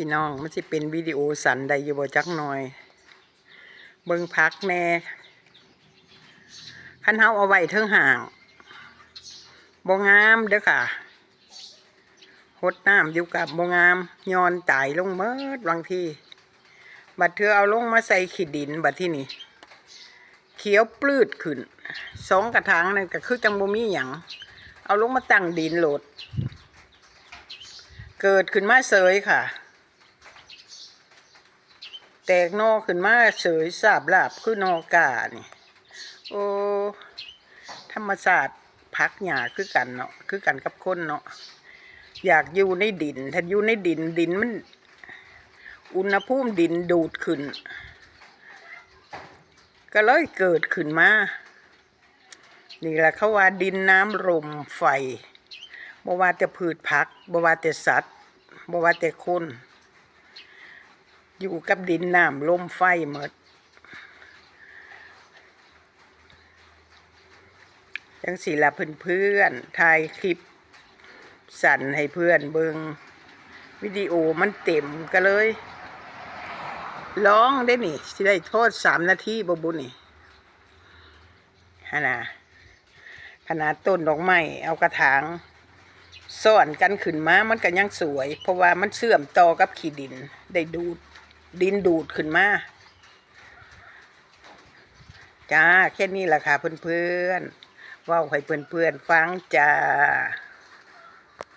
พี่น้องมันสิเป็นวิดีโอสันใดอยู่บ่จักหน่อย เบิ่งพักแน่คันเฮาเอาไว้เทิงห่างบ่งามเด้อค่ะหดน้ำอยู่กับบ่งามย้อนตายลงเมิดบางทีบัดเธอเอาลงมาใส่ขี้ดินบัดที่นี่เขียวปลืดขึ้นสองกระถางนั่นก็คือจังบ่มีหยังเอาลงมาตั้งดินโหลด เกิดขึ้นมาเสยค่ะ แตกนอขึ้นมาเสยสาบลาบคือนอกานี่โอ้ธรรมศาสตร์พักหยาคือกันเนาะคือกันกับคนเนาะอยากอยู่ในดิน ถ้าอยู่ในดินดินมัน อุณหภูมิดินดูดขึ้น ก็เลยเกิดขึ้นมานี่แหละเขาว่าดินน้ำลมไฟบ่ว่าแต่พืชผักบ่ว่าแต่สัตว์บ่ว่าแต่คน อยู่กับดินน้ำลมไฟหมดจังสิละเพื่อนเพื่อนถ่ายคลิป สั่นให้เพื่อนเบิงวิดีโอมันเต็มก็เลย ร้องได้นี่สิได้โทษสามนาทีบบุนี่ฮะนะขนาดต้นดอกไม้เอากระถางซ่อนกันขึ้นมา มันก็ยังสวย เพราะว่ามันเสื่อมต่อกับขี้ดิน ได้ดูด ดินดูดขึ้นมาจ้าแค่นี้แหละค่ะเพื่อนๆว่าให้เพื่อนๆฟังจ้า